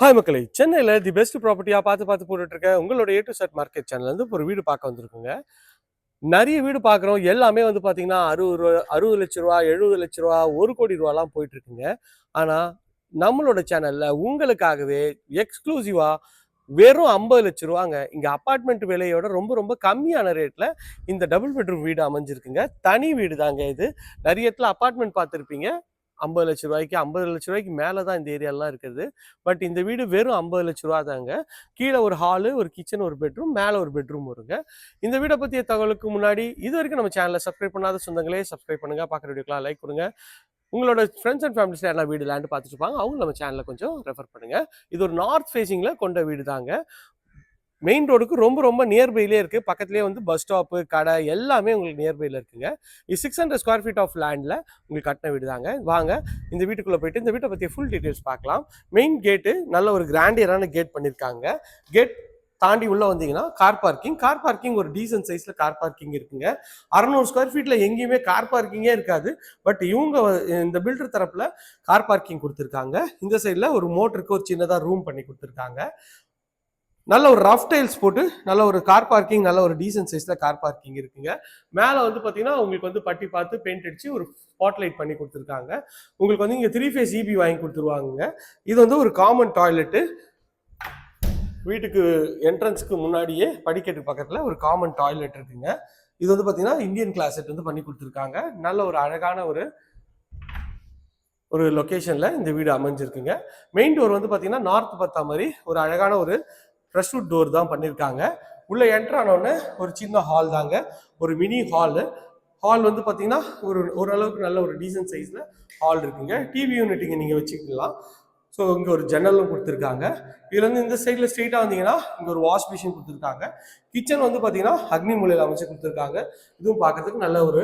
Hi மக்களை. சென்னையில் the best ப்ராப்பர்ட்டியாக பார்த்து பார்த்து போட்டுட்ருக்கேன் உங்களோட ஏ டு செட் மார்க்கெட் சேனல்லேருந்து ஒரு வீடு பார்க்க வந்திருக்குங்க. நிறைய வீடு பார்க்குறோம். எல்லாமே வந்து பார்த்தீங்கன்னா அறுபது ரூபா அறுபது லட்ச ரூபா எழுபது லட்ச ரூபா ஒரு கோடி ரூபாலாம் போயிட்டுருக்குங்க ஆனால் நம்மளோட சேனலில் உங்களுக்காகவே எக்ஸ்க்ளூசிவாக வெறும் ஐம்பது லட்ச ரூபாங்க. இங்கே அப்பார்ட்மெண்ட் விலையோட ரொம்ப ரொம்ப கம்மியான ரேட்டில் இந்த டபுள் பெட்ரூம் வீடு அமைஞ்சிருக்குங்க. தனி வீடு தாங்க இது. நிறைய இடத்துல அப்பார்ட்மெண்ட் பார்த்துருப்பீங்க. ஐம்பது லட்ச ரூபாய்க்கு ஐம்பது லட்ச ரூபாய்க்கு மேலே தான் இந்த ஏரியாலாம் இருக்குது. பட் இந்த வீடு வெறும் ஐம்பது லட்ச ரூபா தாங்க. கீழே ஒரு ஹாலு ஒரு கிச்சன் ஒரு பெட்ரூம் மேலே ஒரு பெட்ரூம் வருங்க. இந்த வீடை பற்றிய தகவலுக்கு முன்னாடி இது வரைக்கும் நம்ம சேனலை சப்ஸ்கிரைப் பண்ணாத சொந்தங்களே சப்ஸ்கிரைப் பண்ணுங்க. பார்க்குற வீடியோக்கெலாம் லைக் கொடுங்க. உங்களோட ஃப்ரெண்ட்ஸ் அண்ட் ஃபேமிலிஸ் யாரெல்லாம் வீடு லேண்டு பார்த்துட்டு இருப்பாங்க. அவங்க நம்ம சேனலை கொஞ்சம் ரெஃபர் பண்ணுங்கள் இது ஒரு நார்த் ஃபேஸிங்கில் கொண்ட வீடு தாங்க மெயின் ரோடுக்கு ரொம்ப ரொம்ப நியர்பைலே இருக்குது பக்கத்துலேயே வந்து பஸ் ஸ்டாப்பு கடை எல்லாமே உங்களுக்கு நியர்பையில் இருக்குங்க. இது six hundred square feet of லேண்டில் உங்களுக்கு கட்டின வீடு தாங்க. வாங்க இந்த வீட்டுக்குள்ளே போயிட்டு இந்த வீட்டை பற்றி ஃபுல் டீட்டெயில்ஸ் பார்க்கலாம். மெயின் கேட்டு நல்ல ஒரு கிராண்டியரான கேட் பண்ணியிருக்காங்க. கேட் தாண்டி உள்ளே வந்தீங்கன்னா கார் பார்க்கிங் கார் பார்க்கிங் ஒரு டீசன்ட் சைஸில் கார் பார்க்கிங் இருக்குங்க. அறநூறு ஸ்கொயர் ஃபீட்டில் எங்கேயுமே கார் பார்க்கிங்கே இருக்காது. பட் இவங்க இந்த பில்டர் தரப்பில் கார் பார்க்கிங் கொடுத்துருக்காங்க. இந்த சைடில் ஒரு மோட்டருக்கு ஒரு சின்னதாக ரூம் பண்ணி கொடுத்துருக்காங்க. நல்ல ஒரு ரஃப் டைல்ஸ் போட்டு நல்ல ஒரு கார் பார்க்கிங் நல்ல ஒரு டீசென்ட் சைஸில் கார் பார்க்கிங் இருக்குங்க. மேலே வந்து பார்த்தீங்கன்னா உங்களுக்கு வந்து பட்டி பார்த்து பெயிண்ட் அடிச்சு ஒரு ஸ்பாட்லைட் பண்ணி கொடுத்துருக்காங்க. உங்களுக்கு வந்து இங்கே த்ரீ ஃபேஸ் இபி வாங்கி கொடுத்துருவாங்க இது வந்து ஒரு காமன் டாய்லெட்டு வீட்டுக்கு என்ட்ரன்ஸ்க்கு முன்னாடியே படிக்கட்டு பக்கத்தில் ஒரு காமன் டாய்லெட் இருக்குங்க. இது வந்து பார்த்தீங்கன்னா இந்தியன் கிளாசெட் வந்து பண்ணி கொடுத்துருக்காங்க. நல்ல ஒரு அழகான ஒரு ஒரு லொக்கேஷனில் இந்த வீடு அமைஞ்சிருக்குங்க. மெயின் டோர் வந்து பார்த்தீங்கன்னா நார்த் பார்த்தா மாதிரி ஒரு அழகான ஒரு ப்ரெஷ்வுட் டோர் தான் பண்ணியிருக்காங்க உள்ளே என்ட்ரு ஆனோடனே ஒரு சின்ன ஹால் தாங்க. ஒரு மினி ஹாலு ஹால் வந்து பார்த்தீங்கன்னா ஒரு ஓரளவுக்கு நல்ல ஒரு டீசன்ட் சைஸில் ஹால் இருக்குங்க. டிவி யூனிட் இங்கே நீங்கள் வச்சுக்கலாம். ஸோ இங்கே ஒரு ஜன்னலும் கொடுத்துருக்காங்க. இதுலேருந்து இந்த சைடில் ஸ்ட்ரெயிட்டாக வந்தீங்கன்னா இங்கே ஒரு வாஷ் மிஷின் கொடுத்துருக்காங்க. கிச்சன் வந்து பார்த்தீங்கன்னா அக்னி மூலையில் அமைச்சு கொடுத்துருக்காங்க. இதுவும் பார்க்கறதுக்கு நல்ல ஒரு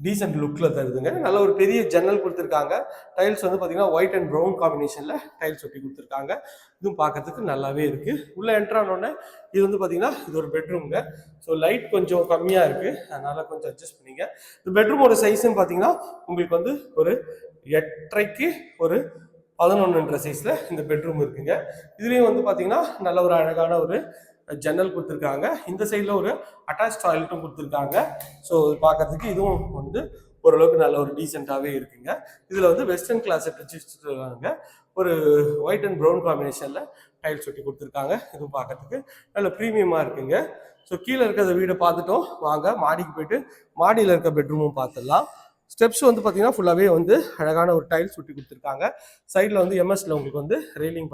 டீசென்ட் லுக்கில் தருதுங்க. நல்ல ஒரு பெரிய ஜன்னல் கொடுத்துருக்காங்க. டைல்ஸ் வந்து பார்த்தீங்கன்னா ஒயிட் அண்ட் ப்ரௌன் காம்பினேஷனில் டைல்ஸ் ஒட்டி கொடுத்துருக்காங்க. இதுவும் பார்க்கறதுக்கு நல்லாவே இருக்குது உள்ளே என்ட்ரானோடனே இது வந்து பார்த்தீங்கன்னா இது ஒரு பெட்ரூம்ங்க ஸோ லைட் கொஞ்சம் கம்மியாக இருக்குது அதனால் கொஞ்சம் அட்ஜஸ்ட் பண்ணிங்க. இந்த பெட்ரூமோட சைஸ்ன்னு பார்த்தீங்கன்னா உங்களுக்கு வந்து ஒரு எட்டரைக்கு ஒரு பதினொன்றுன்ற சைஸில் இந்த பெட்ரூம் இருக்குங்க. இதுலேயும் வந்து பார்த்தீங்கன்னா நல்ல ஒரு அழகான ஒரு ஜன்னல் கொடுத்துருக்காங்க. இந்த சைடில் ஒரு அட்டாச் டாய்லெட்டும் கொடுத்துருக்காங்க. ஸோ பார்க்கறதுக்கு இதுவும் வந்து ஓரளவுக்கு நல்ல ஒரு டீசெண்டாகவே இருக்குங்க. இதில் வந்து வெஸ்டர்ன் கிளாஸை பிரிச்சுருக்காங்க. ஒரு ஒயிட் அண்ட் ப்ரௌன் காம்பினேஷனில் டைல்ஸ் ஒட்டி கொடுத்துருக்காங்க. இதுவும் பார்க்கறதுக்கு நல்ல ப்ரீமியமாக இருக்குங்க. ஸோ கீழே இருக்கிற வீடை பார்த்துட்டோம். வாங்க மாடிக்கு போயிட்டு மாடியில் இருக்க பெட்ரூமும் பார்த்துடலாம். ஸ்டெப்ஸ் வந்து பார்த்தீங்கன்னா ஃபுல்லாகவே வந்து அழகான ஒரு டைல்ஸ் ஒட்டி கொடுத்துருக்காங்க. சைடில் வந்து எம்எஸ்ல உங்களுக்கு வந்து ரெயிலிங்